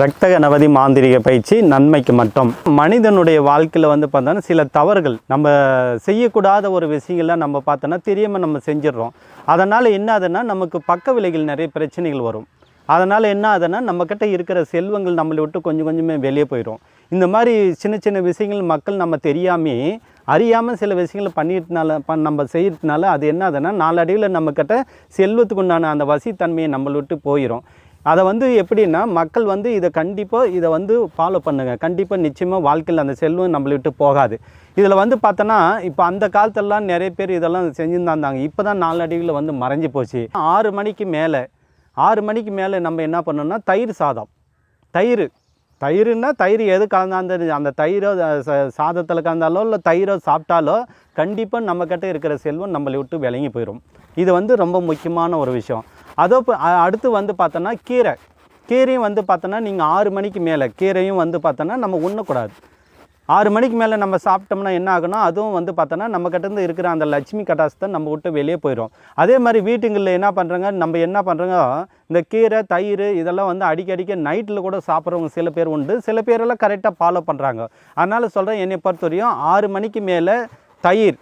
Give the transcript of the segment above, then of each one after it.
ரத்த கணபதி மாந்திரிக பயிற்சி நன்மைக்கு மட்டும். மனிதனுடைய வாழ்க்கையில் வந்து பார்த்தோன்னா சில தவறுகள் நம்ம செய்யக்கூடாத ஒரு விஷயங்களை நம்ம பார்த்தோன்னா தெரியாமல் நம்ம செஞ்சிடறோம். அதனால் என்ன ஆகுதுன்னா நமக்கு பக்க விலைகள் நிறைய பிரச்சனைகள் வரும். அதனால் என்ன ஆகுதுன்னா நம்மக்கிட்ட இருக்கிற செல்வங்கள் நம்மளை விட்டு கொஞ்சம் கொஞ்சமே வெளியே போயிடும். இந்த மாதிரி சின்ன சின்ன விஷயங்கள் மக்கள் நம்ம தெரியாமே அறியாமல் சில விஷயங்கள் பண்ணிட்டனால ப நம்ம செய்யறதுனால அது என்ன ஆகுதுன்னா நாலடியில் நம்மக்கிட்ட செல்வத்துக்கு உண்டான அந்த வசித்தன்மையை நம்மளை விட்டு போயிடும் அதை வந்து எப்படின்னா மக்கள் வந்து இதை கண்டிப்பாக இதை வந்து ஃபாலோ பண்ணுங்கள் கண்டிப்பாக நிச்சயமாக வாழ்க்கையில் அந்த செல்வம் நம்மளை விட்டு போகாது. இதில் வந்து பார்த்தோன்னா இப்போ அந்த காலத்துலலாம் நிறைய பேர் இதெல்லாம் செஞ்சுருந்தாங்க. இருந்தாங்க இப்போ தான் நாளடைவில் வந்து மறைஞ்சு போச்சு. ஆறு மணிக்கு மேலே ஆறு மணிக்கு மேலே நம்ம என்ன பண்ணோம்னா தயிர் சாதம். தயிர். தயிர்னா தயிர் எது கலந்தாந்து அந்த தயிரோ சாதத்தில் கலந்தாலோ இல்லை தயிரோ சாப்பிட்டாலோ கண்டிப்பாக நம்மக்கிட்ட இருக்கிற செல்வம் நம்மளை விட்டு விளங்கி போயிடும் இது வந்து ரொம்ப முக்கியமான ஒரு விஷயம். அதோ அடுத்து வந்து பார்த்தோன்னா கீரை. கீரையும் வந்து பார்த்தோன்னா நீங்கள் ஆறு மணிக்கு மேலே கீரையும் வந்து பார்த்தோன்னா நம்ம உண்ணக்கூடாது. ஆறு மணிக்கு மேலே நம்ம சாப்பிட்டோம்னா என்ன ஆகுனா அதுவும் வந்து பார்த்தோன்னா நம்ம கிட்டேருந்து இருக்கிற அந்த லட்சுமி கட்டாசத்தை நம்ம விட்டு வெளியே போயிடும் அதே மாதிரி வீட்டுங்களில் என்ன பண்ணுறாங்க நம்ம என்ன பண்ணுறாங்க இந்த கீரை தயிர் இதெல்லாம் வந்து அடிக்கடிக்க நைட்டில் கூட சாப்பிட்றவங்க சில பேர் உண்டு. சில பேரெல்லாம் கரெக்டாக ஃபாலோ பண்ணுறாங்க அதனால் சொல்கிறேன் என்னை பொறுத்தவரையும் ஆறு மணிக்கு மேலே தயிர்.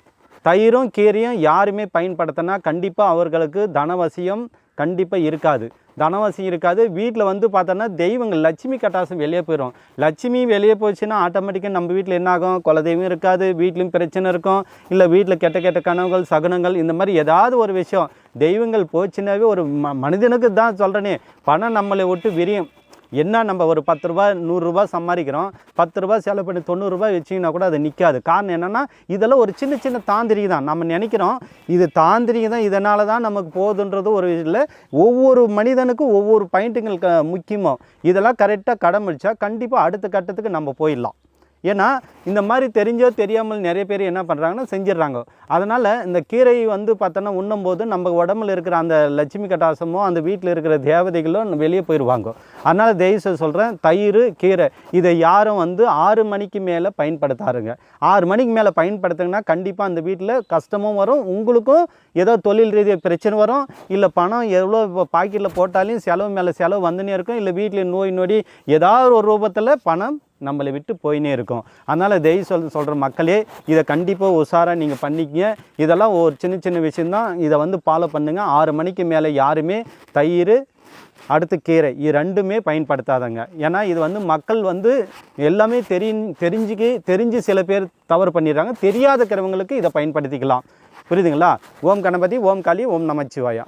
தயிரும் கீரையும் யாருமே பயன்படுத்தினா கண்டிப்பாக அவர்களுக்கு தனவசியம் கண்டிப்பாக இருக்காது. தனவசியம் இருக்காது. வீட்டில் வந்து பார்த்தோன்னா தெய்வங்கள் லட்சுமி கட்டாசம் வெளியே போயிடும் லட்சுமி வெளியே போச்சுன்னா ஆட்டோமேட்டிக்காக நம்ம வீட்டில் என்ன ஆகும்? குலதெய்வம் இருக்காது. வீட்லேயும் பிரச்சனை இருக்கும். இல்லை வீட்டில் கெட்ட கெட்ட கனவுகள் சகுனங்கள் இந்த மாதிரி ஏதாவது ஒரு விஷயம். தெய்வங்கள் போச்சுன்னாவே ஒரு ம மனிதனுக்கு தான் சொல்கிறேனே பணம் நம்மளை விட்டு விரியும். என்ன நம்ம ஒரு பத்து ரூபா நூறுரூபா சம்பாதிக்கிறோம் பத்து ரூபா செலவு பண்ணி தொண்ணூறுரூபா வச்சிங்கன்னா கூட அது நிற்காது காரணம் என்னென்னா இதெல்லாம் ஒரு சின்ன சின்ன தாந்திரிகை தான். நம்ம நினைக்கிறோம் இது தாந்திரிகை தான். இதனால தான் நமக்கு போகுதுன்றது ஒரு இல்லை ஒவ்வொரு மனிதனுக்கும் ஒவ்வொரு பாயிண்ட்டுங்களுக்கு முக்கியமோ. இதெல்லாம் கரெக்டாக கடமிடிச்சா கண்டிப்பாக அடுத்த கட்டத்துக்கு நம்ம போயிடலாம். ஏன்னா இந்த மாதிரி தெரிஞ்சோ தெரியாமல் நிறைய பேர் என்ன பண்ணுறாங்கன்னா செஞ்சிடுறாங்க. அதனால் இந்த கீரை வந்து பார்த்தோன்னா உண்ணும்போது நம்ம உடம்புல இருக்கிற அந்த லட்சுமி கட்டாசமோ அந்த வீட்டில் இருக்கிற தேவதைகளோ வெளியே போயிடுவாங்க அதனால் தயவுசெய்து சொல்கிறேன் தயிர் கீரை இதை யாரும் வந்து ஆறு மணிக்கு மேலே பயன்படுத்தாருங்க ஆறு மணிக்கு மேலே பயன்படுத்துங்கன்னா கண்டிப்பாக அந்த வீட்டில் கஷ்டமும் வரும். உங்களுக்கும் ஏதோ தொழில் ரீதியாக பிரச்சனை வரும். இல்லை பணம் எவ்வளோ பாக்கெட்டில் போட்டாலும் செலவு மேலே செலவு வந்துனே இருக்கும். இல்லை வீட்டில் நோய் நொடி ஏதாவது ஒரு ரூபத்தில் பணம் நம்மளை விட்டு போயினே இருக்கும். அதனால் தயவு சொல் சொல்கிற மக்களே இதை கண்டிப்பாக உஷாராக நீங்கள் பண்ணிக்கங்க. இதெல்லாம் ஒரு சின்ன சின்ன விஷயந்தான் இதை வந்து ஃபாலோ பண்ணுங்கள் ஆறு மணிக்கு மேலே யாருமே தயிர் அடுத்து கீரை இது ரெண்டுமே பயன்படுத்தாதங்க. ஏன்னா இது வந்து மக்கள் வந்து எல்லாமே தெரி தெரிஞ்சுக்கி தெரிஞ்சு சில பேர் தவறு பண்ணிடுறாங்க. தெரியாத இருக்கிறவங்களுக்கு இதை பயன்படுத்திக்கலாம். புரியுதுங்களா? ஓம் கணபதி ஓம் காளி ஓம் நமச்சிவாயா.